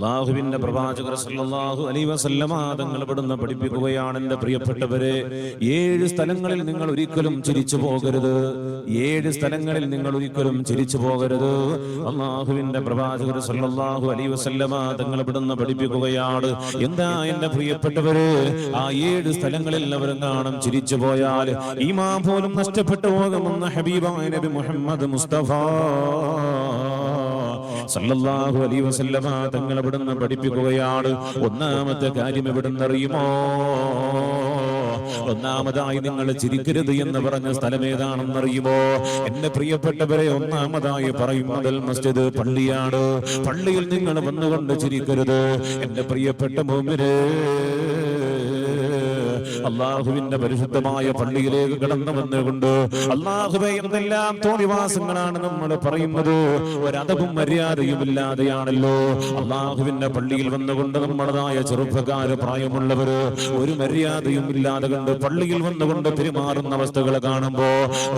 അള്ളാഹുവിന്റെ പ്രവാചകർ സല്ലല്ലാഹു അലൈഹി വസല്ലമ തങ്ങൾ ഇവിടുന്ന് പഠിപ്പിക്കുകയാണ് എന്റെ പ്രിയപ്പെട്ടവരെ. ഏഴ് സ്ഥലങ്ങളിൽ നിങ്ങൾ ഒരിക്കലും ചിരിച്ചു പോകരുത്. ഏഴ് സ്ഥലങ്ങളിൽ നിങ്ങൾ ഒരിക്കലും ചിരിച്ചു പോകരുത്. അള്ളാഹുവിന്റെ പ്രവാചകർ സല്ലല്ലാഹു അലൈഹി വസല്ലമ തങ്ങൾ ഇവിടുന്ന് പഠിപ്പിക്കുകയാണ്. എന്താ എന്റെ പ്രിയപ്പെട്ടവരെ? ആ ഏഴ് സ്ഥലങ്ങളിൽ കാണും ചിരിച്ചു പോയാൽ ഈമാ പോലും നഷ്ടപ്പെട്ടു പോകുമെന്ന് ഹബീബായ നബി മുഹമ്മദ് മുസ്തഫ. സല്ലല്ലാഹു അലൈഹി വസല്ലമ തങ്ങൾ ഇവിടുന്ന് പഠിപ്പിക്കുകയാണ്. ഒന്നാമത്തെ കാര്യം ഇവിടുന്ന് അറിയുമോ? ഒന്നാമതായി നിങ്ങൾ ചിരിക്കരുത് എന്ന് പറഞ്ഞ സ്ഥലം ഏതാണെന്നറിയുമോ എന്റെ പ്രിയപ്പെട്ടവരെ ഒന്നാമതായി പറയുന്നത് മസ്ജിദ് പള്ളിയാണ്. പള്ളിയിൽ നിങ്ങൾ വന്നുകൊണ്ട് ചിരിക്കരുത്. എന്റെ പ്രിയപ്പെട്ട മോമിനെ അള്ളാഹുവിന്റെ പരിശുദ്ധമായ പള്ളിയിലേക്ക് കടന്നു വന്നുകൊണ്ട് അള്ളാഹുവെ എന്തെല്ലാം തോന്നിവാസങ്ങളാണ് നമ്മൾ പറയുന്നത്? ഒരതവും മര്യാദയും ഇല്ലാതെയാണല്ലോ അള്ളാഹുവിന്റെ പള്ളിയിൽ വന്നുകൊണ്ട് നമ്മളതായ ചെറുപ്പക്കാര് പ്രായമുള്ളവര് ഒരു മര്യാദയും ഇല്ലാതെ കണ്ട് പള്ളിയിൽ വന്നുകൊണ്ട് പെരുമാറുന്ന അവസ്ഥകൾ കാണുമ്പോ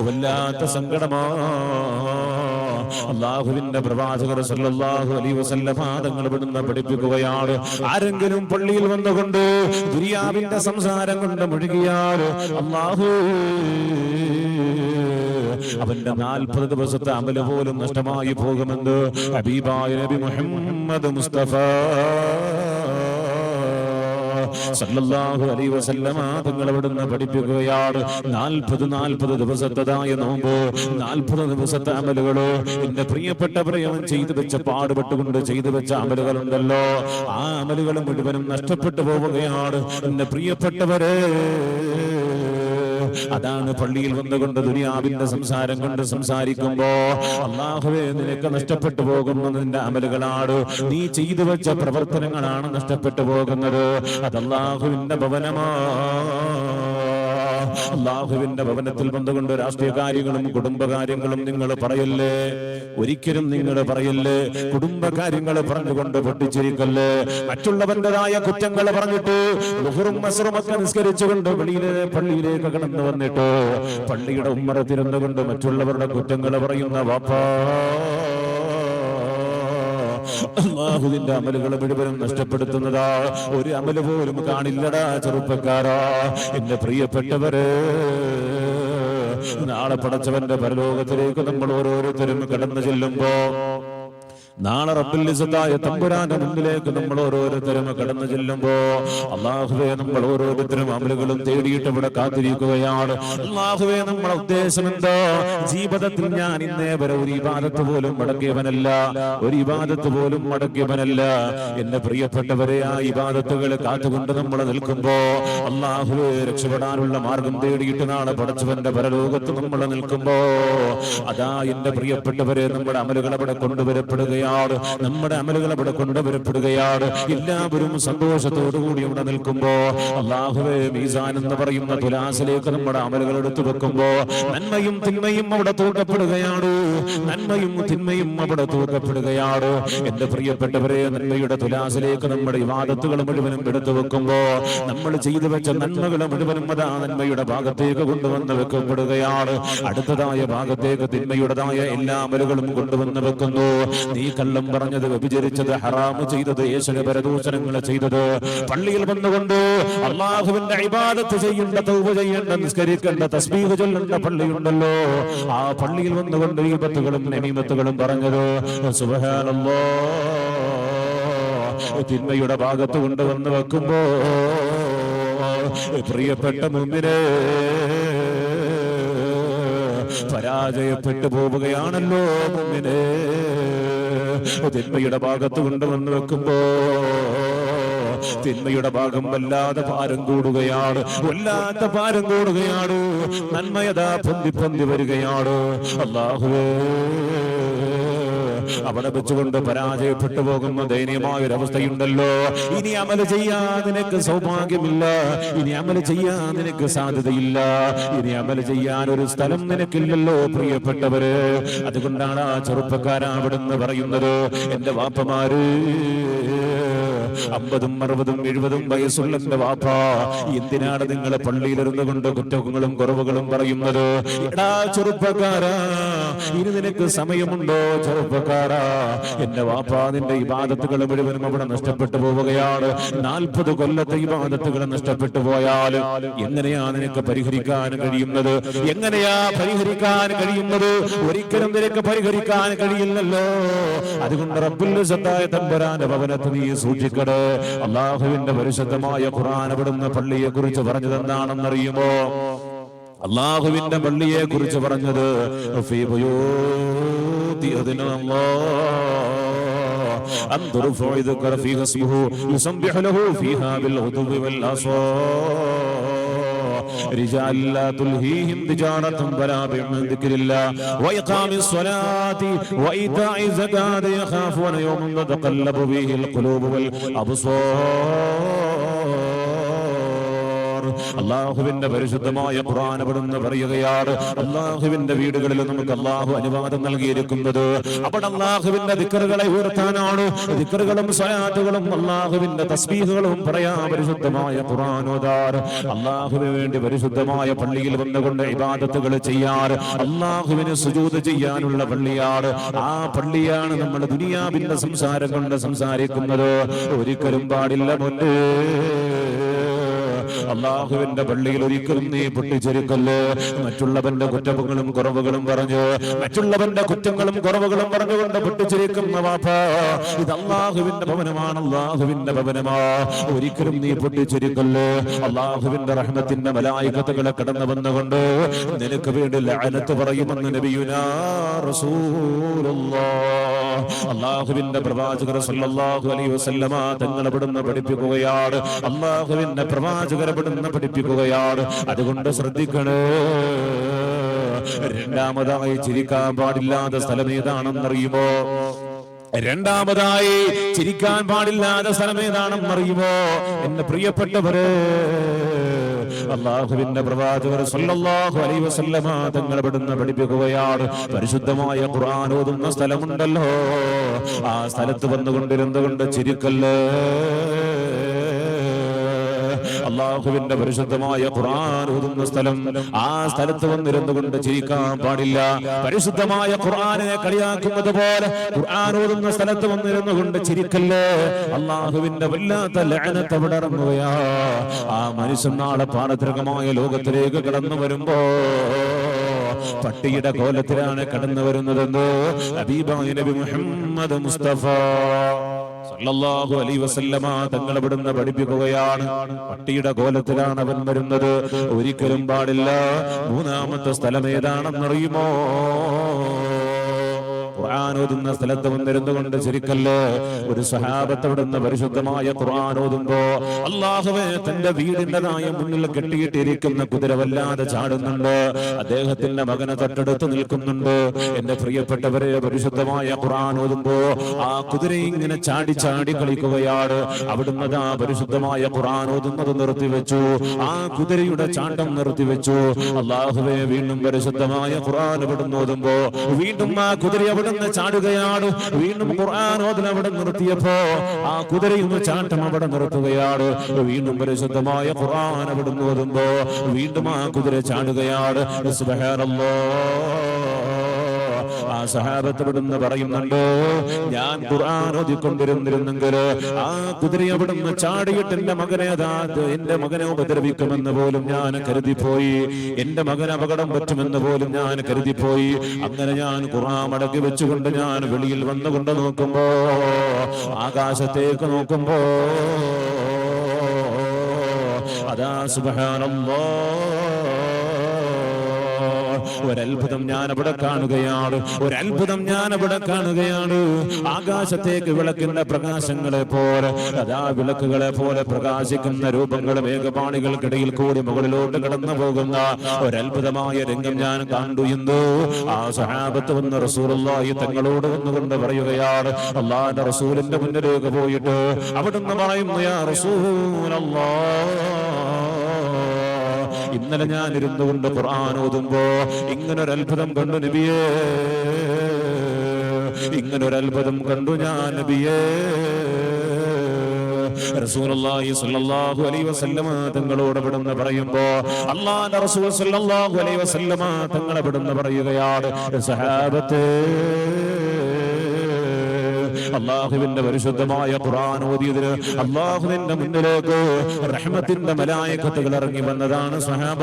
വല്ലാത്ത സങ്കടമാ അള്ളാഹുവിന്റെ പ്രവാചകർ സല്ലല്ലാഹു അലൈഹി വസല്ല പാദങ്ങൾ ഇവിടുന്ന് പഠിപ്പിക്കുകയാണ്. ആരെങ്കിലും പള്ളിയിൽ വന്നുകൊണ്ട് ദുരിയാവിന്റെ സംസാരം കൊണ്ട് മുഴുകിയാൽ അള്ളാഹു അവന്റെ നാൽപ്പത് ദിവസത്തെ അമല പോലും നഷ്ടമായി പോകുമെന്ന് ഹബീബായ നബി മുഹമ്മദ് മുസ്തഫ സല്ലല്ലാഹു അലൈഹി വസല്ലമ തങ്ങൾ അവിടുന്ന് പഠിപ്പിക്കുകയാണ്. നാൽപ്പത് നാൽപ്പത് ദിവസത്തതായ നോമ്പോ നാൽപ്പത് ദിവസത്തെ അമലുകളോ എന്റെ പ്രിയപ്പെട്ടവരെ അവൻ ചെയ്തു വെച്ച പാടുപെട്ടുകൊണ്ട് ചെയ്തു വെച്ച അമലുകളുണ്ടല്ലോ. ആ അമലുകൾ മുഴുവനും നഷ്ടപ്പെട്ടു പോവുകയാണ്. എന്റെ പ്രിയപ്പെട്ടവരെ അതാണ് പള്ളിയിൽ വന്നുകൊണ്ട് ദുനിയാവിന്റെ സംസാരം കൊണ്ട് സംസാരിക്കുമ്പോ അള്ളാഹുവെ നിനക്ക് നഷ്ടപ്പെട്ടു പോകുന്ന നിന്റെ അമലുകളാണ്. നീ ചെയ്തു വെച്ച പ്രവർത്തനങ്ങളാണ് നഷ്ടപ്പെട്ടു പോകുന്നത്. അത് അള്ളാഹുവിന്റെ ഭവനമാ. അള്ളാഹുവിന്റെ ഭവനത്തിൽ വന്നുകൊണ്ട് രാഷ്ട്രീയ കാര്യങ്ങളും കുടുംബകാര്യങ്ങളും നിങ്ങൾ പറയല്ലേ? ഒരിക്കലും നിങ്ങൾ പറയല്ലേ? കുടുംബകാര്യങ്ങൾ പറഞ്ഞുകൊണ്ട് പൊട്ടിച്ചിരിക്കല്ലേ? മറ്റുള്ളവന്റേതായ കുറ്റങ്ങൾ പറഞ്ഞിട്ട് ലുഹറും നിസ്കരിച്ചുകൊണ്ട് വെളിയിലെ പള്ളിയിലേക്ക് കടന്നു വന്നിട്ട് പള്ളിയുടെ ഉമ്മറത്തിരുന്നുകൊണ്ട് മറ്റുള്ളവരുടെ കുറ്റങ്ങൾ പറയുന്ന വാപ്പാ. അള്ളാഹുവിന്റെ അമലുകൾ മുഴുവനും നഷ്ടപ്പെടുത്തുന്നതാ. ഒരു അമൽ പോലും കാണില്ലടാ ചെറുപ്പക്കാരാ. എന്റെ പ്രിയപ്പെട്ടവര് നാളെ പടച്ചവന്റെ പരലോകത്തിലേക്ക് നമ്മൾ ഓരോരുത്തരും കടന്നു ചെല്ലുമ്പോ നാളെ റബ്ബുലിസത്തായ തമ്പുരാന്റെ മുന്നിലേക്ക് നമ്മൾ ഓരോരുത്തരും കടന്നു ചെല്ലുമ്പോ അള്ളാഹുവെ നമ്മൾ ഓരോരുത്തരും അമലുകളും തേടിയിട്ട് ഇവിടെ കാത്തിരിക്കുകയാണ്. അള്ളാഹുവെ നമ്മളെ ഉദ്ദേശം എന്തോ? ജീവിതത്തിൽ ഞാൻ ഇന്നേ വരെ ഒരു ഇബാദത്ത് പോലും മടക്കിയവനല്ല. ഒരു ഇബാദത്ത് പോലും മടക്കിയവനല്ല. എന്റെ പ്രിയപ്പെട്ടവരെ ആ ഇബാദത്തുകൾ കാത്തുകൊണ്ട് നമ്മൾ നിൽക്കുമ്പോ അള്ളാഹുവെ രക്ഷപ്പെടാനുള്ള മാർഗം തേടിയിട്ട് നാളെ പടച്ചവന്റെ പരലോകത്ത് നമ്മൾ നിൽക്കുമ്പോ അതാ എന്റെ പ്രിയപ്പെട്ടവരെ നമ്മുടെ അമലുകൾ അവിടെ കൊണ്ടുവരപ്പെടുകയാണ്. നമ്മുടെ അമലുകൾ അവിടെ കൊണ്ടുവരപ്പെടുകയാണ് എല്ലാവരും സന്തോഷത്തോടു കൂടി ഇവിടെ നിൽക്കുമ്പോ അള്ളാഹുവെ മീസാൻ എന്ന് പറയുന്ന തുലാസിലേക്ക് നമ്മുടെ അമലുകൾ എടുത്തു വെക്കുമ്പോ നന്മയും തിന്മയും അവിടെ തൂക്കപ്പെടുകയാണ്. നന്മയും തിന്മയും അവിടെ തൂക്കപ്പെടുകയാണ്. എന്റെ പ്രിയപ്പെട്ടവരെ നന്മയുടെ തുലാസിലേക്ക് നമ്മുടെ വിവാദത്തുകൾ മുഴുവനും എടുത്തു വെക്കുമ്പോ നമ്മൾ ചെയ്തു വെച്ച നന്മകൾ മുഴുവനും അതാ നന്മയുടെ ഭാഗത്തേക്ക് കൊണ്ടുവന്ന് വെക്കപ്പെടുകയാണ്. അടുത്തതായ ഭാഗത്തേക്ക് തിന്മയുടേതായ എല്ലാ അമലുകളും കൊണ്ടുവന്ന് വെക്കുന്നു. നീ കള്ളം പറഞ്ഞത് വ്യഭിചരിച്ചത് ഹറാമ് ചെയ്തത് യേശുന പരദൂഷണങ്ങൾ ചെയ്തത്. പള്ളിയിൽ വന്നുകൊണ്ട് അള്ളാഹുവിന്റെ ഇബാദത്ത് ചെയ്യേണ്ട തൗബ ചെയ്യേണ്ട നിസ്കരിക്കേണ്ട തസ്ബീഹ് ചൊല്ലേണ്ട പള്ളിയുണ്ടല്ലോ. ആ പള്ളിയിൽ വന്നുകൊണ്ട് ഈപത്തുകളും നമീമത്തുകളും പറഞ്ഞത് സുബഹാനല്ലോ. തിന്മയുടെ ഭാഗത്ത് കൊണ്ടുവന്ന് വെക്കുമ്പോ പ്രിയപ്പെട്ട മുമ്പിനെ പരാജയപ്പെട്ടു പോവുകയാണല്ലോ മുമ്പിനെ തിന്മയുടെ ഭാഗത്ത് കൊണ്ടുവന്ന് വെക്കുമ്പോ തിന്മയുടെ ഭാഗം വല്ലാതെ ഭാരം കൂടുകയാണ്. വല്ലാത്ത ഭാരം കൂടുകയാണ്. നന്മയതാ പൊന്തി പൊന്തി വരികയാണ്. അള്ളാഹുവേ അവിടെ വെച്ചുകൊണ്ട് പരാജയപ്പെട്ടു പോകുന്ന ദയനീയമായ ഒരു അവസ്ഥയുണ്ടല്ലോ ഇനി അമൽ ചെയ്യാൻ നിനക്ക് സൗഭാഗ്യമില്ല. ഇനി അമൽ ചെയ്യാൻ നിനക്ക് സാധ്യതയില്ല. ഇനി അമൽ ചെയ്യാൻ ഒരു സ്ഥലം നിനക്കില്ലല്ലോ പ്രിയപ്പെട്ടവര്. അതുകൊണ്ടാണ് ആ ചെറുപ്പക്കാരാവിടുന്ന് പറയുന്നത്. എന്റെ വാപ്പമാര് അമ്പതും അറുപതും എഴുപതും വയസ്സുള്ള എന്റെ വാപ്പ എന്തിനാണ് നിങ്ങൾ പള്ളിയിലിരുന്നു കൊണ്ട് കുറ്റങ്ങളും കുറവുകളും പറയുന്നത്? എടാ ചെറുപ്പക്കാരാ ഇനി നിനക്ക് സമയമുണ്ടോ ചെറുപ്പക്കാരാ എന്റെ വാപ്പാ നിന്റെ ഇബാദത്തുകൾ മുഴുവനും അവിടെ നഷ്ടപ്പെട്ടു പോവുകയാണ്. നാൽപ്പത് കൊല്ലത്തെ ഇബാദത്തുകൾ നഷ്ടപ്പെട്ടു പോയാൽ എങ്ങനെയാ നിനക്ക് പരിഹരിക്കാൻ കഴിയുന്നത്? എങ്ങനെയാ പരിഹരിക്കാൻ കഴിയുന്നത്? ഒരിക്കലും നിനക്ക് പരിഹരിക്കാൻ കഴിയില്ലല്ലോ. അതുകൊണ്ട് റബ്ബുല്ലായ തമ്പരാന്റെ ഭവനത്ത് നീ സൂക്ഷിക്കട്. അള്ളാഹുവിന്റെ പരിശുദ്ധമായ ഖുർആൻ അവിടുന്ന് പള്ളിയെ കുറിച്ച് പറഞ്ഞത് എന്താണെന്നറിയുമോ അള്ളാഹുവിന്റെ പള്ളിയെ കുറിച്ച് പറഞ്ഞത് ഫീ ബുയൂതി അദ്നല്ലാഹ് أن ترفع ذكر فيها اسمه يسبح له فيها بالغدو والآصال رجال لا تلهيهم تجارة ولا بيع من ذكر الله وإقام الصلاة وإيتاء الزكاة يخافون يوما تتقلب فيه القلوب والأبصار അള്ളാഹുവിന്റെ പരിശുദ്ധമായ അവിടുന്ന് പറയുകയാണ്. അള്ളാഹുവിന്റെ വീടുകളിൽ നമുക്ക് അള്ളാഹു അനുവാദം നൽകിയിരിക്കുന്നത്. അവിടെ അള്ളാഹുവിന്റെ ദിക്കറുകളെ ഉയർത്താനാണ്. ദിക്കറുകളും സ്വലാത്തുകളും അള്ളാഹുവിന്റെ തസ്ബീഹുകളും പറയാ പരിശുദ്ധമായ ഖുറാനോദാർ അള്ളാഹുവിന് വേണ്ടി പരിശുദ്ധമായ പള്ളിയിൽ വന്നുകൊണ്ട് ഇബാദത്തുകൾ ചെയ്യാർ. അള്ളാഹുവിന് സുജൂത് ചെയ്യാനുള്ള പള്ളിയാണ്. ആ പള്ളിയാണ് നമ്മൾ ദുനിയാവിന്റെ സംസാരം കൊണ്ട് സംസാരിക്കുന്നത്. ഒരിക്കലും പാടില്ല മുന്നേ അള്ളാഹുവിന്റെ പള്ളിയിൽ ഒരിക്കലും നീ പൊട്ടിച്ചെരുക്കല്ലേ? മറ്റുള്ളവന്റെ കുറ്റങ്ങളും കുറവുകളും പറഞ്ഞു മറ്റുള്ളവന്റെ കുറ്റങ്ങളും കുറവുകളും പറഞ്ഞുകൊണ്ട് പൊട്ടിച്ചിരിക്കുന്ന വാപ്പ ഇത് അള്ളാഹുവിന്റെ ഭവനമാണ് അള്ളാഹുവിന്റെ ഭവനമാ. ഒരിക്കലും നീ പൊട്ടിച്ചിരിക്കല്ലേ? അള്ളാഹുവിന്റെ റഹ്മത്തിന്റെ മലായികതകളെ കടന്നു വന്നുകൊണ്ട് നിനക്ക് വേണ്ടി ലഅനത്ത് പറയുമെന്ന് നബിയുനാ അള്ളാഹുവിന്റെ പ്രവാചകർ സല്ലല്ലാഹു അലൈഹി വസല്ലമ ഇവിടുന്ന് പഠിപ്പിക്കുകയാണ്. അള്ളാഹുവിന്റെ പ്രവാചകർ ഇവിടുന്ന് പഠിപ്പിക്കുകയാണ്. അതുകൊണ്ട് ശ്രദ്ധിക്കണേ. രണ്ടാമതായി ചിരിക്കാൻ പാടില്ലാത്ത സ്ഥലം ഏതാണെന്നറിയുമോ? രണ്ടാമതായി ചിരിക്കാൻ പാടില്ലാത്ത സ്ഥലം ഏതാണെന്നറിയുമോ? എന്റെ പ്രിയപ്പെട്ടവര് അള്ളാഹുവിന്റെ പ്രവാചകർ സല്ലല്ലാഹു അലൈഹി വസല്ലമ തങ്ങൾ ഇവിടുന്ന് പഠിപ്പിക്കുകയാണ്. പരിശുദ്ധമായ ഖുർആൻ ഓതുന്ന സ്ഥലമുണ്ടല്ലോ. ആ സ്ഥലത്ത് വന്നുകൊണ്ടിരുന്നുകൊണ്ട് ചിരിക്കല്ലേ? അള്ളാഹുവിന്റെ പരിശുദ്ധമായ ഖുർആൻ ഓതുന്ന സ്ഥലം ആ സ്ഥലത്ത് വന്നിരുന്നു കൊണ്ട് ചിരിക്കാൻ പാടില്ല. പരിശുദ്ധമായ ഖുർആനെ കളിയാക്കുന്നത് പോലെ ഖുർആൻ ഓതുന്ന സ്ഥലത്ത് വന്നിരുന്നു കൊണ്ട് ചിരിക്കല്ലേ? അള്ളാഹുവിന്റെ വല്ലാത്ത ലഹനത്തെ വിടർന്നുകയാ ആ മനുഷ്യൻ നാളെ പാണത്തിരകമായ ലോകത്തിലേക്ക് കടന്നു വരുമ്പോ പട്ടിയുടെ കോലത്തിലാണ് കടന്നു വരുന്നതെന്ന് അബീബായി നബി മുഹമ്മദ് മുസ്തഫ. സല്ലല്ലാഹു അലൈഹി വസല്ലമ തങ്ങൾ ഇവിടുന്ന് പഠിപ്പിക്കുകയാണ്. പട്ടിയുടെ കോലത്തിലാണ് അവൻ വരുന്നത്. ഒരിക്കലും പാടില്ല. മൂന്നാമത്തെ സ്ഥലം ഏതാണെന്നറിയുമോ? ഖുർആൻ ഓതുന്ന സ്ഥലത്ത് വന്നിരുന്നു കൊണ്ട് ശരിക്കല്ലേ? ഒരു സഹാബത്ത് അവിടുന്ന് പരിശുദ്ധമായ ഖുർആൻ ഓതുമ്പോ അള്ളാഹുവെ തന്റെ വീടിന്റെതായ മുന്നിൽ കെട്ടിയിട്ടിരിക്കുന്ന കുതിര വല്ലാതെ ചാടുന്നുണ്ട്. അദ്ദേഹത്തിന്റെ മകനെ തൊട്ടടുത്ത് നിൽക്കുന്നുണ്ട്. എന്റെ പ്രിയപ്പെട്ടവരെ പരിശുദ്ധമായ ഖുർആൻ ഓതുമ്പോ ആ കുതിര ഇങ്ങനെ ചാടി ചാടി കളിക്കുകയാണ്. അവിടുന്ന് ആ പരിശുദ്ധമായ ഖുർആൻ ഓതുന്നത് നിർത്തിവെച്ചു. ആ കുതിരയുടെ ചാട്ടം നിർത്തിവെച്ചു. അള്ളാഹുവെ വീണ്ടും പരിശുദ്ധമായ ഖുർആൻ അവിടുന്ന് ഓതുമ്പോ വീണ്ടും ആ കുതിര അവിടുന്ന് ചാടുകയാണ്. വീണ്ടും ഖുർആൻ ഓതൽ അവിടെ നിർത്തിയപ്പോ ആ കുതിരയുടെ ചാട്ടം അവിടെ നിർത്തുകയാണ്. വീണ്ടും പരിശുദ്ധമായ ഖുർആൻ അവിടെ ഓതുമ്പോ വീണ്ടും ആ കുതിര ചാടുകയാണ്. സുബ്ഹാനല്ലാഹ് ആ സഹാബത്ത് ഇവിടുന്ന് പറയുന്നുണ്ട്? ഞാൻ ഖുർആൻ ഓതിക്കൊണ്ടിരുന്നിരുന്നെങ്കിൽ ആ കുതിര അവിടുന്ന് ചാടിയിട്ട് എന്റെ മകനെ അതാ എന്റെ മകനെ ഉപദ്രവിക്കുമെന്ന് പോലും ഞാൻ കരുതിപ്പോയി. എന്റെ മകൻ അപകടം പറ്റുമെന്ന് പോലും ഞാൻ കരുതിപ്പോയി. അങ്ങനെ ഞാൻ ഖുർആൻ മടക്കി വെച്ചുകൊണ്ട് ഞാൻ വെളിയിൽ വന്നുകൊണ്ട് നോക്കുമ്പോ ആകാശത്തേക്ക് നോക്കുമ്പോ അതാ സുബഹാനല്ലാ ഒരത്ഭുതം ഞാൻ അവിടെ കാണുകയാണ്. ഒരത്ഭുതം ഞാൻ അവിടെ കാണുകയാണ്. ആകാശത്തേക്ക് വിളക്കുന്ന പ്രകാശങ്ങളെ പോലെ അതാ വിളക്കുകളെ പോലെ പ്രകാശിക്കുന്ന രൂപങ്ങൾ മേഘപാണികൾക്കിടയിൽ കൂടി മുകളിലോട്ട് കടന്നു പോകുന്ന ഒരത്ഭുതമായ രംഗം ഞാൻ കണ്ടു എന്ന് ആ സഹാബത്ത് വന്ന റസൂലുള്ളാഹി തങ്ങളോട് വന്നുകൊണ്ട് പറയുകയാണ് അള്ളാന്റെ റസൂലിന്റെ മുന്നിലേക്ക് പോയിട്ട് അവിടുന്ന് പറയുന്നു യാ റസൂലല്ലാ ഇന്നലെ ഞാൻ ഇരുന്നു കൊണ്ട് ഖുർആൻ ഓതുമ്പോ ഇങ്ങനൊരു അത്ഭുതം കണ്ടു നബിയേ. ഇങ്ങനൊരു അത്ഭുതം കണ്ടു ഞാൻ നബിയേ. റസൂലുള്ളാഹി സ്വല്ലല്ലാഹു അലൈഹി വസല്ലമ തങ്ങളോട് പറയുമ്പോ അള്ളാന്റെ റസൂൽ സ്വല്ലല്ലാഹു അലൈഹി വസല്ലമ തങ്ങളെ പറയുകയാണ്. സഹാബത്തേ. അള്ളാഹുവിന്റെ പരിശുദ്ധമായ ഖുർആൻ ഓതിയതിന് അള്ളാഹുവിന്റെ മുന്നിലേക്ക് റഹ്മത്തിന്റെ മലായക്കത്തുകൾ ഇറങ്ങി വന്നതാണ് സഹാബ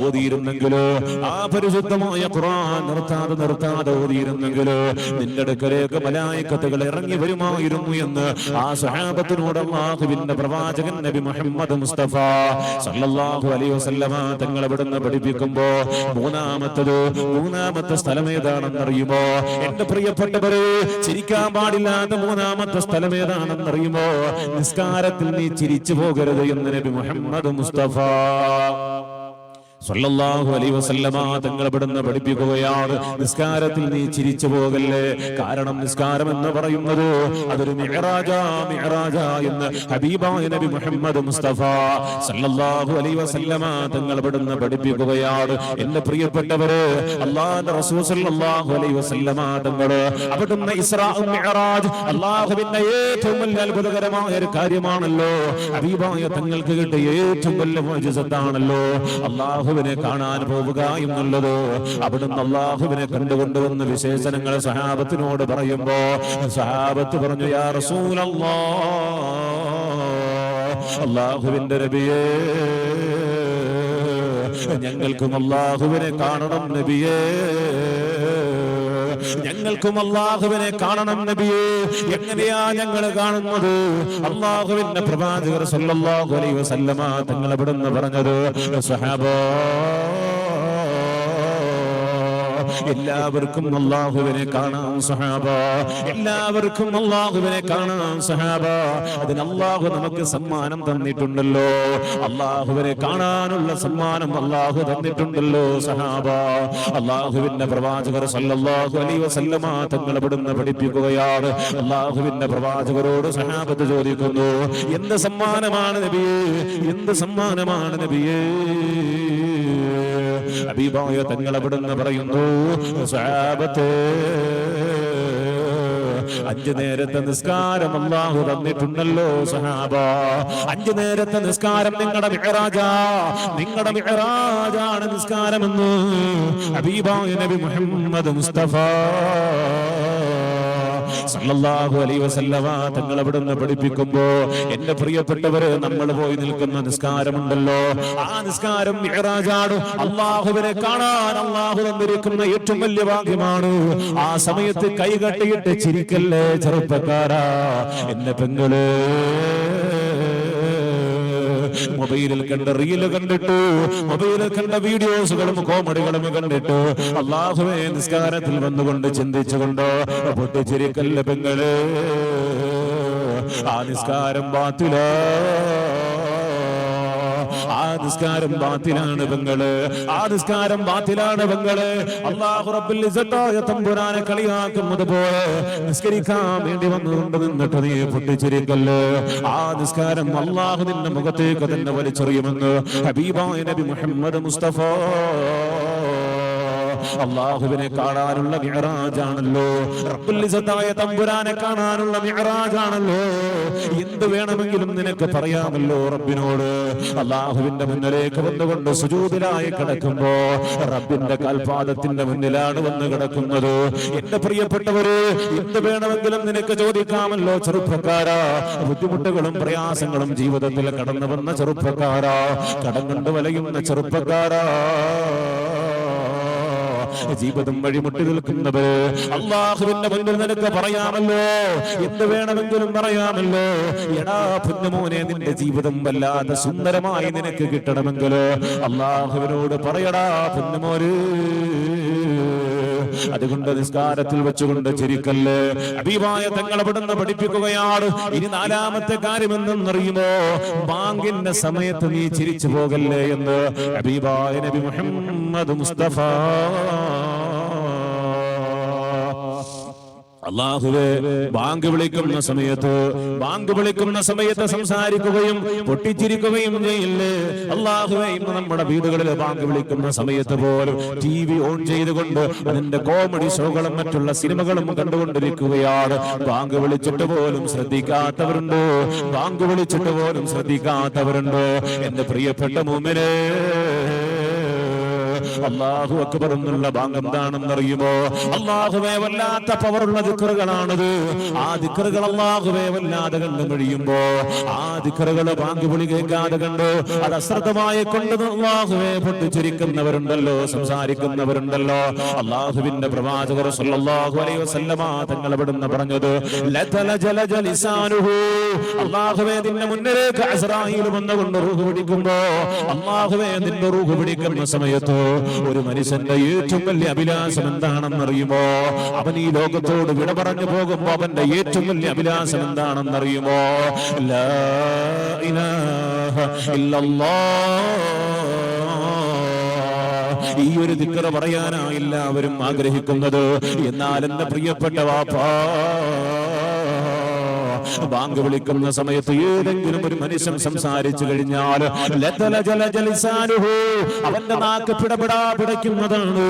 ഓതിയിരുന്നെങ്കിലോ ആ പരിശുദ്ധമായ ഖുർആൻ നിർത്താതെ നിർത്താതെ ഓതിയിരുന്നെങ്കിലോ നിന്റെ അടുക്കലേക്ക് മലായിക്കത്തുകൾ ഇറങ്ങി വരുമായിരുന്നു എന്ന് ആ സഹാബത്തിനോട് അള്ളാഹുവിന്റെ പ്രവാചകൻ നബി മുഹമ്മദ് മുസ്തഫ സല്ലല്ലാഹു അലൈഹി വസല്ലമ തങ്ങൾ ഇവിടുന്ന് പഠിപ്പിക്കുമ്പോ മൂന്നാമത്തത് മൂന്നാമത്തെ സ്ഥലം ഏതാണെന്നറിയുമോ? എന്റെ പ്രിയപ്പെട്ടവരെ ചിരിക്കാൻ പാടില്ലാത്ത മൂന്നാമത്തെ സ്ഥലം ഏതാണെന്നറിയുമോ? നിസ്കാരത്തിൽ നീ ചിരിച്ചു പോകരുത് എന്ന് നബി മുഹമ്മദ് മുസ്തഫ സല്ലല്ലാഹു അലൈഹി വസല്ലമ തങ്ങൾ ഇവിടുന്ന് പഠിപ്പിക്കുകയാണ്. നിസ്കാരത്തിൽ നീ ചിരിച്ചു പോകല്ലേ? കാരണം നിസ്കാരം എന്ന് പറയുന്നത് അതൊരു മിഹ്റാജ മിഹ്റാജ എന്ന് ഹബീബായ നബി മുഹമ്മദ് മുസ്തഫ സല്ലല്ലാഹു അലൈഹി വസല്ലമ തങ്ങൾ ഇവിടുന്ന് പഠിപ്പിക്കുകയാണ്. എന്റെ പ്രിയപ്പെട്ടവര് അള്ളാഹുവിന്റെ റസൂൽ സല്ലല്ലാഹു അലൈഹി വസല്ലമ തങ്ങൾ അവിടുന്ന് ഇസ്രാ മിഹ്റാജ് അള്ളാഹുവിന്റെ ഏറ്റവും വലിയ അത്ഭുതകരമായ ഒരു കാര്യമാണല്ലോ. ഹബീബായ തങ്ങൾക്ക് കിട്ടിയ ഏറ്റവും വലിയ മോചിസത്താണല്ലോ അള്ളാഹുവിനെ കാണാൻ പോവുക എന്നുള്ളത് അവിടുന്ന് അള്ളാഹുവിനെ കണ്ടുകൊണ്ടുവന്ന് വിശേഷണങ്ങൾ സഹാബത്തിനോട് പറയുമ്പോ സഹാബത്ത് പറഞ്ഞു യാ അള്ളാഹുവിന്റെ നബിയേ ഞങ്ങൾക്കും അള്ളാഹുവിനെ കാണണം നബിയേ. ഞങ്ങൾക്കും അള്ളാഹുവിനെ കാണണം നബിയേ. എങ്ങനെയാ ഞങ്ങൾ കാണുന്നത്? അള്ളാഹുവിന്റെ പ്രവാചകർ സല്ലല്ലാഹു അലൈഹി വസല്ലമ തങ്ങൾ ഇവിടുന്ന് പറഞ്ഞത് സഹാബാ എല്ലാവർക്കും അള്ളാഹുവിനെ കാണാം സഹാബ. എല്ലാവർക്കും അള്ളാഹുവിനെ കാണാം സഹാബ. അതിന് അള്ളാഹു നമുക്ക് സമ്മാനം തന്നിട്ടുണ്ടല്ലോ. അള്ളാഹുവിനെ കാണാനുള്ള സമ്മാനം അള്ളാഹു തന്നിട്ടുണ്ടല്ലോ സഹാബ. അള്ളാഹുവിന്റെ പ്രവാചകർ സല്ലല്ലാഹു അലൈഹി വസല്ലമ തങ്ങൾ ഇവിടുന്ന് പഠിപ്പിക്കുകയാണ്. അള്ളാഹുവിന്റെ പ്രവാചകരോട് സഹാബത്ത് ചോദിക്കുന്നു എന്ത് സമ്മാനമാണ് നബിയേ? എന്ത് സമ്മാനമാണ് നബിയേ? ഹബീബായ തങ്ങൾ അവിടുന്ന് പറയുന്നു അഞ്ചു നേരത്തെ നിസ്കാരം അള്ളാഹു തന്നിട്ടുണ്ടല്ലോ സഹാബ അഞ്ചു നേരത്തെ നിസ്കാരം നിങ്ങളുടെ മിഹറാജ നിങ്ങളുടെ മിഹറാജാണ് നിസ്കാരമെന്ന് അബീബായ നബി മുഹമ്മദ് മുസ്തഫ. സല്ലല്ലാഹു അലൈഹി വസല്ലമ തങ്ങൾ അവിടുന്ന് പഠിപ്പിക്കുമ്പോ എന്റെ പ്രിയപ്പെട്ടവര് നമ്മൾ പോയി നിൽക്കുന്ന നിസ്കാരമുണ്ടല്ലോ. ആ നിസ്കാരം മിഹ്റാജാണ്. അള്ളാഹുവിനെ കാണാൻ അള്ളാഹു തന്നിരിക്കുന്ന ഏറ്റവും വലിയ ഭാഗ്യമാണ്. ആ സമയത്ത് കൈകട്ടിയിട്ട് ചിരിക്കല്ലേ ചെറുപ്പക്കാരാ? എന്റെ പെങ്ങൾ. മൊബൈലിൽ കണ്ട റീൽ കണ്ടിട്ട്. മൊബൈലിൽ കണ്ട വീഡിയോസുകളും കോമഡികളും കണ്ടിട്ട്. അള്ളാഹുവേ നിസ്കാരത്തിൽ വന്നുകൊണ്ട് ചിന്തിച്ചുകൊണ്ട് പൊട്ടിച്ചിരിക്കല്ല പെങ്ങൾ? ആ നിസ്കാരം ബാത്തില? ആ നിസ്കാരം ബാത്തിലാണ് പെങ്ങൾ. ആ നിസ്കാരം ബാത്തിലാണ് പെങ്ങൾ. അള്ളാഹു റബ്ബുൽ തമ്പുരാനെ കളിയാക്കുന്നത് പോലെ നിസ്കരിക്കാൻ വേണ്ടി വന്നുകൊണ്ട് നിന്നിട്ട് നീ പൊട്ടിച്ചിരിക്കല്ലോ. ആ നിസ്കാരം അള്ളാഹു നിന്റെ മുഖത്തേക്ക് തന്നെ വലിച്ചെറിയുമെന്ന് ഹബീബായ നബി മുഹമ്മദ് മുസ്തഫ അള്ളാഹുവിനെ കാണാനുള്ള മിഹറാജാണല്ലോ റബ്ബുലിസത്തായ തമ്പുരാനെ കാണാനുള്ള മിഹറാജാണല്ലോ എന്ത് വേണമെങ്കിലും നിനക്ക് പറയാമല്ലോ റബ്ബിനോട്. അള്ളാഹുവിന്റെ മുന്നിലേക്ക് വന്നുകൊണ്ട് സുജൂതിലായി കിടക്കുമ്പോ റബ്ബിന്റെ കാൽപാദത്തിന്റെ മുന്നിലാണ് വന്ന് കിടക്കുന്നത്. എന്റെ പ്രിയപ്പെട്ടവര് എന്ത് വേണമെങ്കിലും നിനക്ക് ചോദിക്കാമല്ലോ ചെറുപ്പക്കാരാ. ബുദ്ധിമുട്ടുകളും പ്രയാസങ്ങളും ജീവിതത്തിൽ കടന്നു വന്ന ചെറുപ്പക്കാരാ. കടം കണ്ടു വലയുന്ന ചെറുപ്പക്കാരാ. ജീവിതം വഴിമുട്ടി നിൽക്കുന്നവര് അള്ളാഹുവിന്റെ മുന്നിൽ നിനക്ക് പറയാമല്ലോ. എന്ത് വേണമെങ്കിലും പറയാമല്ലോ. എടാ പുന്നമോനെ നിന്റെ ജീവിതം വല്ലാതെ സുന്ദരമായി നിനക്ക് കിട്ടണമെങ്കിൽ അള്ളാഹുവിനോട് പറയടാ പുന്നമോര് അതുകൊണ്ട് നിസ്കാരത്തിൽ വെച്ചുകൊണ്ട് ചിരിക്കല്ല്. അഭിമായ തങ്ങൾ അവിടുന്ന് പഠിപ്പിക്കുകയാണ്. ഇനി നാലാമത്തെ കാര്യം എന്തെന്നറിയുമോ? ബാങ്കിന്റെ സമയത്ത് നീ ചിരിച്ചു പോകല്ലേ എന്ന്. അബീബായ നബി മുഹമ്മദ് മുസ്തഫ. അള്ളാഹുവേ ബാങ്ക് വിളിക്കുന്ന സമയത്ത് ബാങ്ക് വിളിക്കുന്ന സമയത്ത് സംസാരിക്കുകയും പൊട്ടിച്ചിരിക്കുകയും ചെയ്യില്ലേ? അള്ളാഹുവേ ഇന്ന് നമ്മുടെ വീടുകളിൽ ബാങ്ക് വിളിക്കുന്ന സമയത്ത് പോലും ടി വി ഓൺ ചെയ്തുകൊണ്ട് അതിന്റെ കോമഡി ഷോകളും മറ്റുള്ള സിനിമകളും കണ്ടുകൊണ്ടിരിക്കുകയാണ്. ബാങ്ക് വിളിച്ചിട്ട് പോലും ശ്രദ്ധിക്കാത്തവരുണ്ടോ. ബാങ്ക് വിളിച്ചിട്ട് പോലും ശ്രദ്ധിക്കാത്തവരുണ്ടോ. എന്റെ പ്രിയപ്പെട്ട മുമ്പിനെ അള്ളാഹു അക്ബർ എന്നുള്ള ഭാഗം അറിയുമോ അള്ളാഹുവേ വല്ലാത്ത പവറുള്ള ദിക്കറുകളാണത്. ആ ദിക്കറുകൾ അള്ളാഹുവേ വല്ലാതെ കണ്ടു കഴിയുമ്പോ ആ ദിക്കറുകൾ ബാങ്ക് വിളി കേൾക്കാതെ കണ്ടു. അത് അശ്രദ്ധമായി കൊണ്ട് അള്ളാഹുവേ പൊട്ടിച്ചിരിക്കുന്നവരുണ്ടല്ലോ സംസാരിക്കുന്നവരുണ്ടല്ലോ. അള്ളാഹുവിന്റെ പ്രവാചകർ സല്ലല്ലാഹു അലൈഹി വസല്ലമ തങ്ങൾ ഇവിടുന്ന് പറഞ്ഞത് ലതല അള്ളാഹുവേ നിന്റെ മുന്നിലേക്ക് വന്നുകൊണ്ട് റൂഹ് പിടിക്കുമ്പോ അള്ളാഹുവേ നിന്റെ റൂഹ് പിടിക്കുന്ന സമയത്ത് ഒരു മനുഷ്യന്റെ ഏറ്റവും വലിയ അഭിലാഷം എന്താണെന്നറിയുമോ? അവൻ ഈ ലോകത്തോട് വിട പറഞ്ഞു പോകുമ്പോ അവന്റെ ഏറ്റവും വലിയ അഭിലാഷം എന്താണെന്നറിയുമോ? ഈ ഒരു ദിക്കറ പറയാനാ എല്ലാവരും ആഗ്രഹിക്കുന്നത്. എന്നാൽ എന്റെ പ്രിയപ്പെട്ട വാപ്പാ ബാങ്ക് വിളിക്കുന്ന സമയത്ത് ഏതെങ്കിലും ഒരു മനുഷ്യൻ സംസാരിച്ചു കഴിഞ്ഞാൽ. അവന്റെ നാക്ക് പിടപെടാ പിടയ്ക്കുന്നതാണ്.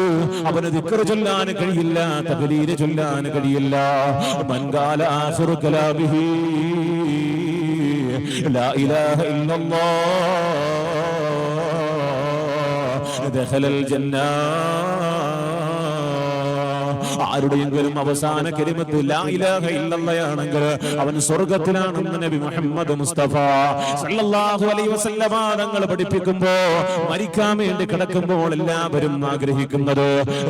അവന് ദിക്കറ് ചൊല്ലാൻ കഴിയില്ല തകലീര് ചൊല്ലാൻ കഴിയില്ല. മൻകാല കലാബിഹി ഇല്ലല്ലാഹ് ദഖലൽ ജന്നാ. ആരുടെയെങ്കിലും അവസാന കരിമത്ത് ഇല്ലല്ലയാണെങ്കിൽ അവൻ സ്വർഗത്തിലാണെന്ന് നബി മുഹമ്മദ് മുസ്തഫ സല്ലല്ലാഹു അലൈഹി വസല്ലമ തങ്ങൾ പഠിപ്പിക്കുമ്പോ മരിക്കാൻ വേണ്ടി കിടക്കുമ്പോൾ എല്ലാവരും ആഗ്രഹിക്കുന്നത്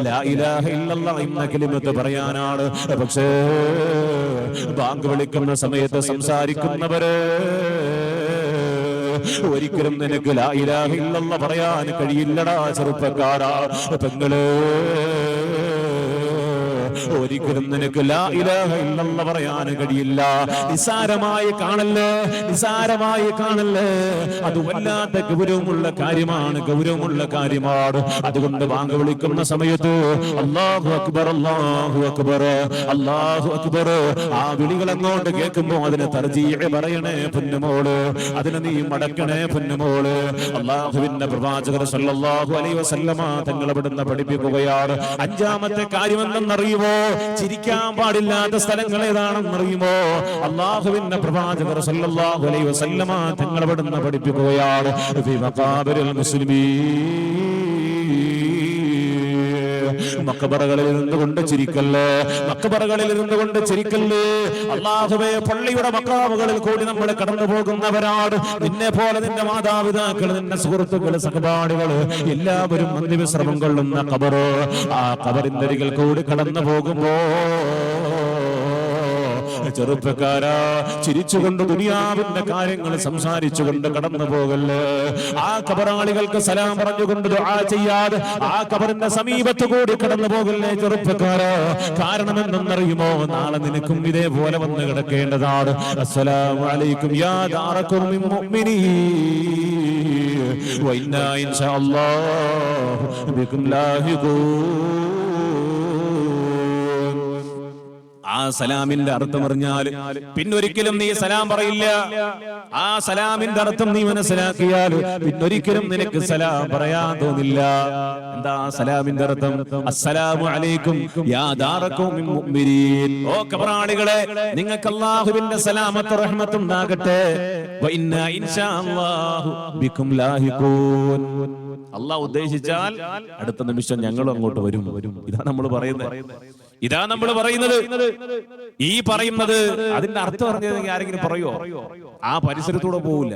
ലാ ഇലാഹ ഇല്ലല്ല എന്ന കരിമത്ത് പറയാനാണ്. പക്ഷേ ബാങ്ക് വിളിക്കുന്ന സമയത്ത് സംസാരിക്കുന്നവര് ഒരിക്കലും നിനക്ക് ലാ ഇലാഹ ഇല്ലല്ല പറയാൻ കഴിയില്ലടാ ചെറുപ്പക്കാരാ പെങ്ങൾ. ഒരിക്കലും നിനക്ക് ഇല്ലല്ല പറയാൻ കഴിയില്ല. നിസാരമായി കാണല്ലേ? നിസാരമായി കാണല്ലേ? അത് വല്ലാത്ത ഗൗരവമുള്ള കാര്യമാണ് ഗൗരവമുള്ള കാര്യമാണ്. അതുകൊണ്ട് വാങ്ങ വിളിക്കുന്ന സമയത്ത് അള്ളാഹു അക്ബർ അള്ളാഹു അക്ബർ അള്ളാഹു അക്ബർ. ആ വിളികൾ അങ്ങോട്ട് കേൾക്കുമ്പോ അതിനെ തർജീഹ് പറയണേ പൊന്നുമോൾ. അതിനെ നീ മടക്കണേ പൊന്നുമോൾ. അള്ളാഹുവിന്റെ പ്രവാചകർ സല്ലല്ലാഹു അലൈഹി വസല്ലമ തങ്ങൾ ഇവിടുന്ന് പഠിപ്പിക്കുകയാണ്. അഞ്ചാമത്തെ കാര്യം എന്തെന്നറിയുമോ ചിരിക്കാൻ പാടില്ലാത്ത സ്ഥലങ്ങൾ ഏതാണെന്നറിയുമോ അള്ളാഹുവിന്റെ പ്രവാചകർ സല്ലല്ലാഹു അലൈഹി വസല്ലമ തങ്ങൾ പഠിപ്പിക്കുകയാണ്. ഫി മഖാബിരിൽ മുസ്ലിമീൻ. മക്കബറകളിൽ നിന്നുകൊണ്ട് ചിരിക്കല്ലേ? മക്കബറകളിൽ നിന്നുകൊണ്ട് ചിരിക്കല്ലേ? അള്ളാഹുവേ പള്ളിയുടെ മക്കാമുകളിൽ കൂടി നമ്മൾ കടന്നു പോകുന്നവരാണ്. നിന്നെ പോലെ നിന്റെ മാതാപിതാക്കൾ നിന്റെ സുഹൃത്തുക്കൾ സഹപാഠികൾ എല്ലാവരും അന്തിവിശ്രമം കൊള്ളുന്ന കബറ് ആ കബറിന്റെ അരികിൽ കൂടി കടന്നു പോകുമ്പോ ചെറുപ്പക്കാരാ ചിരിച്ചുകൊണ്ട് ദുനിയാവിന്റെ കാര്യങ്ങൾ സംസാരിച്ചുകൊണ്ട് കടന്നു പോകല്ലേ? ആ കബറാളികൾക്ക് സലാം പറഞ്ഞുകൊണ്ട് ദുആ ചെയ്യാതെ ആ കബറിന്റെ സമീപത്ത് കൂടി കടന്നു പോകല്ലേ ചെറുപ്പക്കാരാ? കാരണം എന്തെന്നറിയുമോ നാളെ നിനക്കും ഇതേപോലെ വന്ന് കിടക്കേണ്ടതാണ്. അസ്സലാമു അലൈക്കും യാ ദാറക്കും മിൻ മുഅ്മിനീൻ വഇന്നാ ഇൻഷാ അല്ലാഹ് ബികും ലാഹിഖൂൻ ആ സലാമിന്റെ അർത്ഥം അറിഞ്ഞാൽ പിന്നൊരിക്കലും നീ സലാം പറയില്ല. ആ സലാമിന്റെ അർത്ഥം നീ മനസ്സിലാക്കിയാൽ പിന്നൊരിക്കലും നിനക്ക് സലാം പറയാൻ തോന്നില്ല. എന്താ സലാമിന്റെ അർത്ഥം? അസ്സലാമു അലൈക്കും യാ ദാറക്കും മുഅ്മിനീൻ ഓ കബറാളികളെ നിങ്ങൾക്ക് അല്ലാഹുവിന്റെ സലാമത്ത് റഹ്മത്ത് ഉണ്ടാകട്ടെ. വ ഇന്നാ ഇൻഷാ അല്ലാഹു ബിക്കും ലാഹിഖൂൻ. അള്ളാഹ് ഉദ്ദേശിച്ചാൽ അടുത്ത നിമിഷം ഞങ്ങളും അങ്ങോട്ട് വരും. ഇതാണ് നമ്മൾ പറയുന്നത്. ഇതാ നമ്മൾ പറയുന്നത്. ഈ പറയുന്നത് അതിന്റെ അർത്ഥം അറിഞ്ഞതെങ്കിൽ ആരെങ്കിലും പറയോ? ആ പരിസരത്തൂടെ പോവില്ല.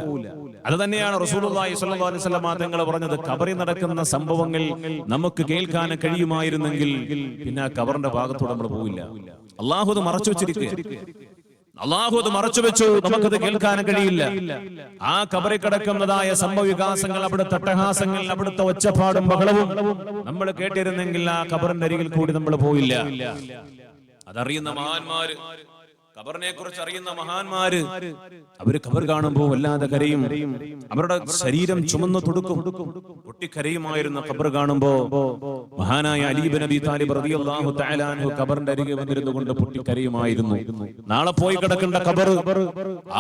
അത് തന്നെയാണ് അലൈഹി വസല്ലം തങ്ങൾ പറഞ്ഞത് കബറി നടക്കുന്ന സംഭവങ്ങൾ നമുക്ക് കേൾക്കാൻ കഴിയുമായിരുന്നെങ്കിൽ പിന്നെ ആ കബറിന്റെ ഭാഗത്തൂടെ നമ്മൾ പോവില്ല. അള്ളാഹു അത് മറച്ചു വെച്ചിരിക്കുക അള്ളാഹു അത് മറച്ചു വെച്ചു. നമുക്കത് കേൾക്കാൻ കഴിയില്ല. ആ കബറി കിടക്കുന്നതായ സംഭവവികാസങ്ങൾ അവിടുത്തെ അട്ടഹാസങ്ങൾ അവിടുത്തെ ഒച്ചപ്പാടും ബഹളവും നമ്മൾ കേട്ടിരുന്നെങ്കിൽ ആ കബറിന്റെ അരികിൽ കൂടി നമ്മൾ പോയില്ല. അതറിയുന്ന മഹാന്മാര് ഖബറിനെ കുറിച്ച് അറിയുന്ന മഹാന്മാര് അവർ ഖബർ കാണുമ്പോൾ വല്ലാതെ കരയും. അവരുടെ ശരീരം ചുമന്നു തുടുക്കും. പൊട്ടിക്കരയുമായിരുന്ന ഖബർ കാണുമ്പോ മഹാനായ അലീബ് നബി താലിബ് റളിയല്ലാഹു തആല അൻഹു ഖബറിന്റെ അരികെ വന്നിരുന്നു കൊണ്ട് പൊട്ടിക്കരയുമായിരുന്നു. നാളെ പോയി കിടക്കേണ്ട ഖബർ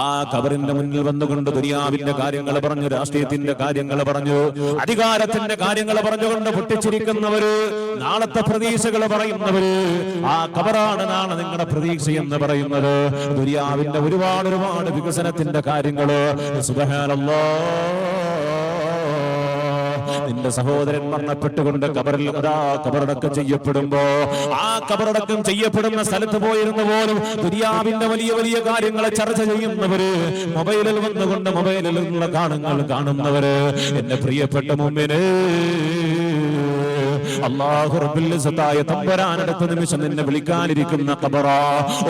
ആ ഖബറിന്റെ മുന്നിൽ വന്നുകൊണ്ട് ദുനിയാവിന്റെ കാര്യങ്ങൾ പറഞ്ഞു രാഷ്ട്രീയത്തിന്റെ കാര്യങ്ങൾ പറഞ്ഞു അധികാരത്തിന്റെ കാര്യങ്ങൾ പറഞ്ഞുകൊണ്ട് പൊട്ടിച്ചിരിക്കുന്നവര് നാളത്തെ പ്രതീക്ഷകൾ പറയുന്നവര് ആ ഖബറാണ് നാളെ നിങ്ങളുടെ പ്രതീക്ഷ എന്ന് പറയുന്നത്. ദുനിയാവിന്റെ ഒരുപാട് ഒരുപാട് വികസനത്തിന്റെ കാര്യങ്ങൾ. സുബ്ഹാനല്ലാഹ് നിന്റെ സഹോദരൻ മരണപ്പെട്ടുകൊണ്ട് കബറിൽ അതാ കബറടക്കം ചെയ്യപ്പെടുമ്പോ ആ കബറടക്കം ചെയ്യപ്പെടുന്ന സ്ഥലത്ത് പോയിരുന്ന പോലും ദുരിയാവിന്റെ വലിയ വലിയ കാര്യങ്ങളെ ചർച്ച ചെയ്യുന്നവര് മൊബൈലിൽ വന്നുകൊണ്ട് മൊബൈലിലുള്ള കാണുങ്ങൾ കാണുന്നവര് എന്റെ പ്രിയപ്പെട്ട മുമ്പിന്. അള്ളാഹു തമ്പരാൻ തമ്പരാനടുത്ത നിമിഷം നിന്നെ വിളിക്കാനിരിക്കുന്ന കബറ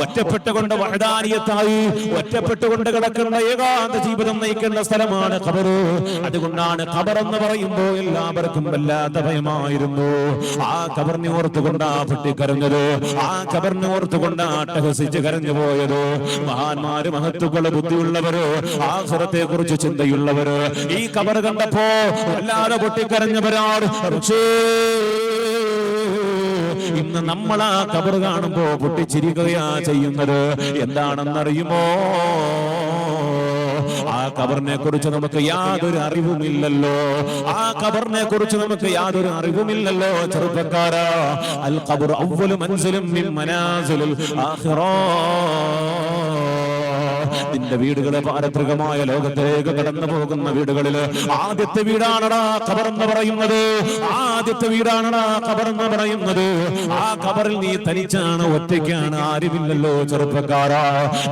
ഒറ്റപ്പെട്ടുകൊണ്ട് വഹദാനിയത്തായി ഒറ്റപ്പെട്ടുകൊണ്ട് കിടക്കുന്ന ഏകാന്ത ജീവിതം നയിക്കുന്ന സ്ഥലമാണ് ഖബറ്. അതുകൊണ്ടാണ് ഖബർ എന്ന് പറയുമ്പോൾ എല്ലാവർക്കും വല്ലാത്ത ഭയമായിരുന്നു. ആ ഖബറിനെ ഓർത്തുകൊണ്ടാ കരഞ്ഞത്. ആ ഖബറിനെ ഓർത്തുകൊണ്ടാ അട്ടഹസിച്ച് കരഞ്ഞു പോയത്. മഹാന്മാര് മഹത്തുക്കൾ ബുദ്ധിയുള്ളവര് ആഹ്റത്തെ കുറിച്ച് ചിന്തയുള്ളവര്. ഈ ഖബർ കണ്ടപ്പോ വല്ലാതെ പൊട്ടിക്കരഞ്ഞവരാണ് പക്ഷേ ഇന്ന് നമ്മൾ ആ കബർ കാണുമ്പോ പൊട്ടിച്ചിരിക്കുകയാ ചെയ്യുന്നത്. എന്താണെന്നറിയുമോ? ആ കബറിനെ കുറിച്ച് നമുക്ക് യാതൊരു അറിവുമില്ലല്ലോ. ആ കബറിനെ കുറിച്ച് നമുക്ക് യാതൊരു അറിവുമില്ലല്ലോ ചെറുപ്പക്കാരാ. അൽ കബർ ഔവലും മൻസിലും മിൻ മനാസിലുൽ ആഖിറ. നിന്റെ വീടുകളെ പാരത്രികമായ ലോകത്തിലേക്ക് കടന്നു പോകുന്ന വീടുകളിൽ ആദ്യത്തെ വീടാണടാ ഖബർ എന്ന് പറയുന്നത്. ആദ്യത്തെ വീടാണടാ ഖബർ എന്ന് പറയുന്നത്. ആ ഖബറിൽ നീ തനിച്ചാണ് ഒറ്റയ്ക്കാണ് ആരുമില്ലല്ലോ ചെറുപ്പക്കാരാ.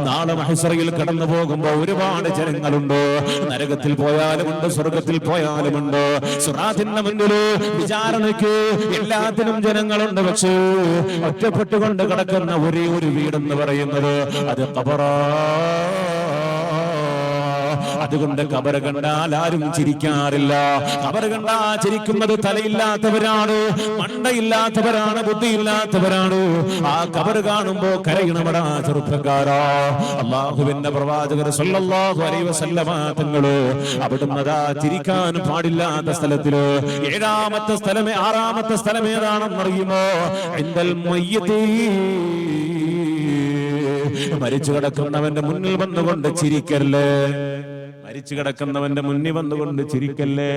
നാളെ മഹസറയിൽ കടന്നു പോകുമ്പോ ഒരുപാട് ജനങ്ങളുണ്ട്. നരകത്തിൽ പോയാലുമുണ്ട് സ്വർഗത്തിൽ പോയാലുമുണ്ട്. സുറാത്തിന്റെ മുന്നിൽ വിചാരണയ്ക്ക് എല്ലാത്തിനും ജനങ്ങളുണ്ട്. പക്ഷേ ഒറ്റപ്പെട്ടുകൊണ്ട് കിടക്കുന്ന ഒരേ ഒരു വീടെന്ന് പറയുന്നത് അത് ഖബറാ. അതുകൊണ്ട് കബറ് കണ്ടാൽ ആരും ചിരിക്കാറില്ല. കബറ് കണ്ടാ ചിരിക്കുന്നത് തലയില്ലാത്തവരാണ് മണ്ടയില്ലാത്തവരാണ് ബുദ്ധിയില്ലാത്തവരാണ്. ആ കബറ് കാണുമ്പോ കരയണമടാ ചെറുപ്പക്കാരാ. അള്ളാഹുവിന്റെ പ്രവാചകർ സല്ലല്ലാഹു അലൈഹി വസല്ലമ തങ്ങൾ അവിടുന്ന് അതാ ചിരിക്കാൻ പാടില്ലാത്ത സ്ഥലത്തിൽ ഏഴാമത്തെ സ്ഥലമേ ആറാമത്തെ സ്ഥലം ഏതാണെന്നറിയുമോ എന്തൽ മയ്യത്തീ മരിച്ചു കിടക്കുന്നവന്റെ മുന്നിൽ വന്നുകൊണ്ട് ചിരിക്കല്ലേ? മരിച്ചു കിടക്കുന്നവന്റെ മുന്നിൽ വന്നുകൊണ്ട് ചിരിക്കല്ലേ?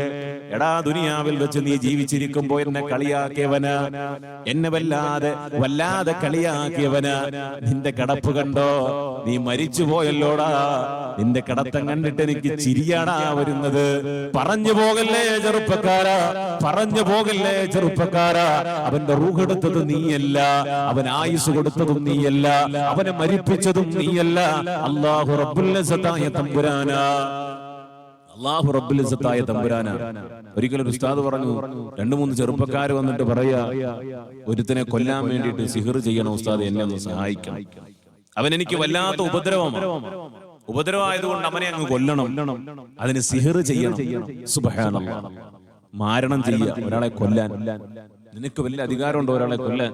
എടാ ദുനിയാവിൽ വെച്ച് നീ ജീവിച്ചിരിക്കുമ്പോ എന്നെ കളിയാക്കിയവന് എന്നെ വല്ലാതെ വല്ലാതെ കളിയാക്കിയവന് നിന്റെ കിടപ്പ് കണ്ടോ? നീ മരിച്ചു പോയല്ലോടാ. നിന്റെ കിടത്തം കണ്ടിട്ട് എനിക്ക് ചിരിയാടാ വരുന്നത്. പറഞ്ഞു പോകല്ലേ ചെറുപ്പക്കാരാ പറഞ്ഞു പോകല്ലേ ചെറുപ്പക്കാരാ. അവന്റെ റൂഹെടുത്തത് നീയല്ല അവൻ ആയുസ് കൊടുത്തതും നീയല്ല അവനെ മരിപ്പിച്ചതും നീയല്ല. അള്ളാഹു റബ്ബുല്ലസത്തായ തമ്പുരാനാ. അള്ളാഹു റബ്ബുലിസത്തായ തമ്പുരാന. ഒരിക്കലും ഒരു ഉസ്താദ് പറഞ്ഞു രണ്ടു മൂന്ന് ചെറുപ്പക്കാർ വന്നിട്ട് പറയാ ഒരുത്തനെ കൊല്ലാൻ വേണ്ടിയിട്ട് സിഹർ ചെയ്യണം ഉസ്താദ് എന്നെ ഒന്ന് സഹായിക്കണം. അവൻ എനിക്ക് വല്ലാത്ത ഉപദ്രവമാണ്. ഉപദ്രവമായതുകൊണ്ട് അവനെ അങ്ങ് കൊല്ലണം. അതിന് സിഹർ ചെയ്യണം. സുബ്ഹാനല്ലാഹ് മാരണം ചെയ്യുക ഒരാളെ കൊല്ലാൻ. നിനക്ക് വലിയ അധികാരമുണ്ടോ ഒരാളെ കൊല്ലാൻ?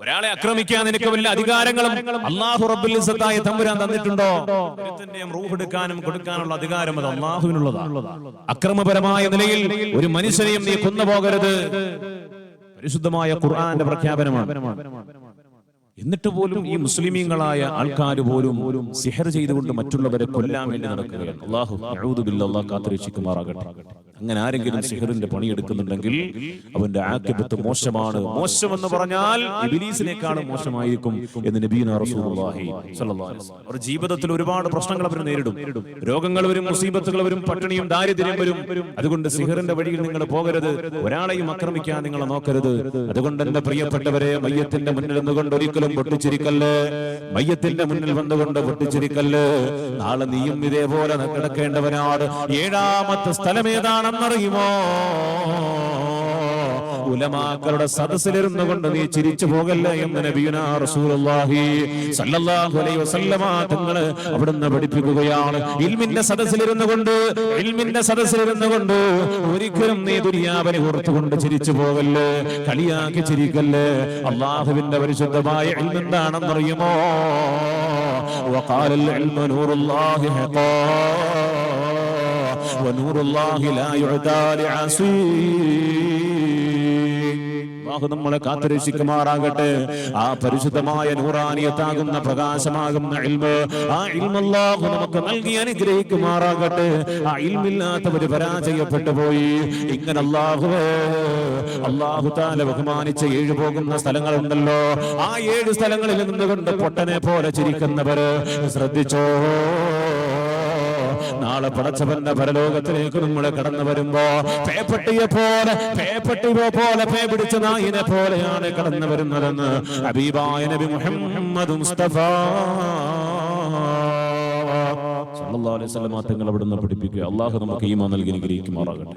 ഒരാളെ ആക്രമിക്കാൻ നിനക്ക് വലിയ അധികാരങ്ങളും അള്ളാഹു റബ്ബിൽ ഇസ്സത്തായ തമ്പുരാൻ തന്നിട്ടുണ്ടോ? ഒരുത്തന്റെയും റൂഹ് എടുക്കാനും കൊടുക്കാനുള്ള അധികാരം അത് അള്ളാഹുവിനുള്ളതാണ് അക്രമപരമായ നിലയിൽ ഒരു മനുഷ്യനെയും നീ കൊന്നുപോകരുത് പരിശുദ്ധമായ ഖുർആന്റെ പ്രഖ്യാപനമാണ്. എന്നിട്ട് പോലും ഈ മുസ്ലിമീങ്ങളായ ആൾക്കാർ പോലും സിഹർ ചെയ്തുകൊണ്ട് മറ്റുള്ളവരെ കൊല്ലാൻ വേണ്ടി നടക്കുകയാണ്. അള്ളാഹ് കാത്തുരക്ഷിക്കുമാറാകട്ടെ. അങ്ങനെ ആരെങ്കിലും സിഹറിന്റെ പണിയെടുക്കുന്നുണ്ടെങ്കിൽ അവന്റെ ആക്കിബത്ത് മോശമാണ്. മോശം എന്ന് പറഞ്ഞാൽ ഇബിലീസിനേക്കാളും മോശമായിരിക്കും എന്ന് നബീന റസൂലുള്ളാഹി സ്വല്ലല്ലാഹു അലൈഹി വസല്ലം. ജീവിതത്തിൽ ഒരുപാട് പ്രശ്നങ്ങൾ അവർ നേരിടും. രോഗങ്ങൾ വരും മുസീബത്തുകൾ വരും പട്ടിണിയും ദാരിദ്ര്യം വരും. അതുകൊണ്ട് സിഹറിന്റെ വഴിയിൽ നിങ്ങൾ പോകരുത്. ഒരാളെയും ആക്രമിക്കാൻ നിങ്ങൾ നോക്കരുത്. അതുകൊണ്ട് എന്റെ പ്രിയപ്പെട്ടവരെ മയ്യത്തിന്റെ മുന്നിൽ നിന്നുകൊണ്ട് ഒരിക്കലും പൊട്ടിച്ചിരിക്കല്ലേ. മയ്യത്തിന്റെ മുന്നിൽ വന്നുകൊണ്ട് പൊട്ടിച്ചിരിക്കല്ലേ. നാളെ നീയും ഇതേപോലെ കിടക്കേണ്ടവനാണ്. ഏഴാമത്തെ സ്ഥലം ഏതാണെന്നറിയുമോ ഉലമാക്കളുടെ സദസ്സിലിരുന്നു കൊണ്ട് നീ ചിരിച്ചു പോകല്ലേ എന്ന് നബിയുനാ റസൂലുള്ളാഹി സല്ലല്ലാഹു അലൈഹി വസല്ലമ തങ്ങള് അവിടുന്ന് പഠിപ്പിക്കുകയാണ് ഇൽമിന്റെ സദസ്സിലിരുന്നു കൊണ്ട് ഇൽമിന്റെ സദസ്സിലിരുന്നു കൊണ്ട് ഒരിക്കലും നീ ദുനിയാവിനെ ഓർത്തുകൊണ്ട് ചിരിച്ചു പോകല്ലേ കളിയാക്കി ചിരിക്കല്ലേ അള്ളാഹുവിന്റെ പരിശുദ്ധമായ ഇൽമെന്താണെന്നറിയുമോ وقال العلم نور الله حقا ونور الله لا يعدى لعصيه അള്ളാഹു നമ്മളെ കാത്തുരക്ഷിക്കുമാറാകട്ടെ ആ പരിശുദ്ധമായ നൂറാനിയത്താകുന്ന പ്രകാശമാകുന്ന ഇൽമ് ആ ഇൽമ അല്ലാഹു നമുക്ക് നൽകി അനുഗ്രഹിക്കുമാറാകട്ടെ ആ ഇൽമില്ലാത്തവര് പരാജയപ്പെട്ടു പോയി ഇങ്ങനെ അള്ളാഹുവേ അള്ളാഹു താല ബഹുമാനിച്ച ഏഴു പോകുന്ന സ്ഥലങ്ങളുണ്ടല്ലോ ആ ഏഴ് സ്ഥലങ്ങളിൽ നിന്നുകൊണ്ട് പൊട്ടനെ പോലെ ചിരിക്കുന്നവര് ശ്രദ്ധിച്ചോ നാളെ പടച്ചവന്റെ പരലോകത്തിലേക്ക് നമ്മൾ കടന്നു വരുമ്പോ പേപ്പട്ടിയെ പോലെ പേപ്പട്ടിയെ പോലെ പേ പിടിച്ച നായിനെ പോലെയാണ് കടന്നു വരുന്നതെന്ന് അബീബായ നബി മുഹമ്മദ് മുസ്തഫ സല്ലല്ലാഹു അലൈഹി വസല്ലം തങ്ങൾ അവിടുന്ന് പഠിപ്പിക്കുക. അള്ളാഹു നമുക്ക് ഈമാൻ നൽകി അനുഗ്രഹിക്കുമാറാകട്ടെ.